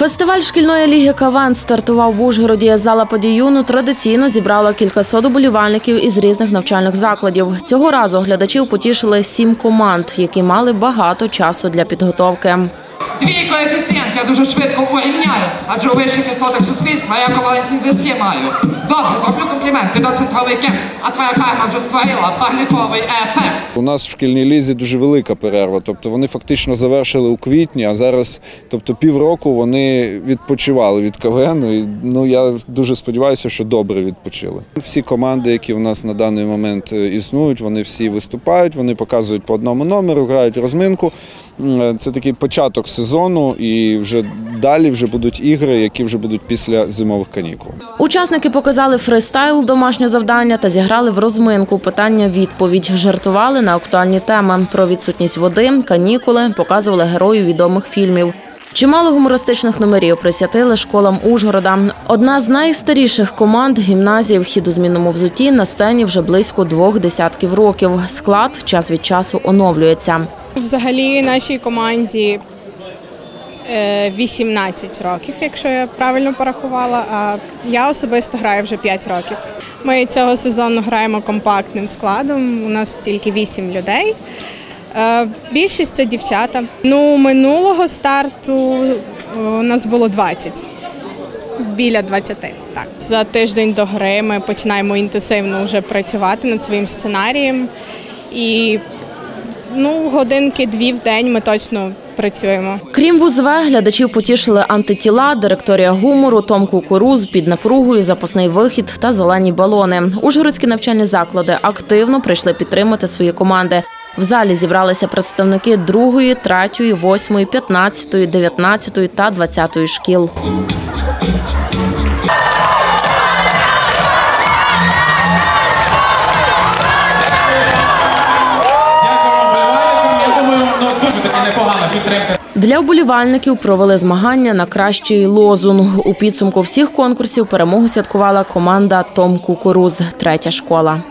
Фестиваль шкільної ліги Каван стартував в Ужгороді. Зала подіюну традиційно зібрала кількасот уболівальників із різних навчальних закладів. Цього разу глядачів потішили сім команд, які мали багато часу для підготовки. Твій коефіцієнт я дуже швидко урівняю, адже у вищих кислотах суспільства я ковалесні зв'язки маю. Добре, зроблю комплімент, ти досить великим, а твоя карма вже створила парниковий ефект. У нас в шкільній лізі дуже велика перерва. Тобто вони фактично завершили у квітні, а зараз, тобто півроку вони відпочивали від КВН. І, ну я дуже сподіваюся, що добре відпочили. Всі команди, які у нас на даний момент е, існують, вони всі виступають, вони показують по одному номеру, грають розминку. М, Це такий початок сезону, і вже далі вже будуть ігри, які вже будуть після зимових канікул. Учасники показали фристайл, домашнє завдання та зіграли в розминку питання-відповідь. Жартували на актуальні теми про відсутність води, канікули, показували героїв відомих фільмів. Чимало гумористичних номерів присвятили школам Ужгорода. Одна з найстаріших команд гімназії в хідозмінному взуті на сцені вже близько двох десятків років. Склад час від часу оновлюється. Взагалі нашій команді е, 18 років, якщо я правильно порахувала. А я особисто граю вже 5 років. Ми цього сезону граємо компактним складом. У нас тільки 8 людей. Е, Більшість це дівчата. Ну, минулого старту е, у нас було 20. Біля 20. Так. За тиждень до гри ми починаємо інтенсивно вже працювати над своїм сценарієм. І ну, годинки-дві в день ми точно працюємо. Крім ВУЗВ, глядачів потішили антитіла, директорія гумору, Том Кукуруз, під напругою, запасний вихід та зелені балони. Ужгородські навчальні заклади активно прийшли підтримати свої команди. В залі зібралися представники другої, третьої, восьмої, п'ятнадцятої, дев'ятнадцятої та двадцятої шкіл. Для вболівальників провели змагання на кращий лозунг. У підсумку всіх конкурсів перемогу святкувала команда Том Кукуруз, третя школа.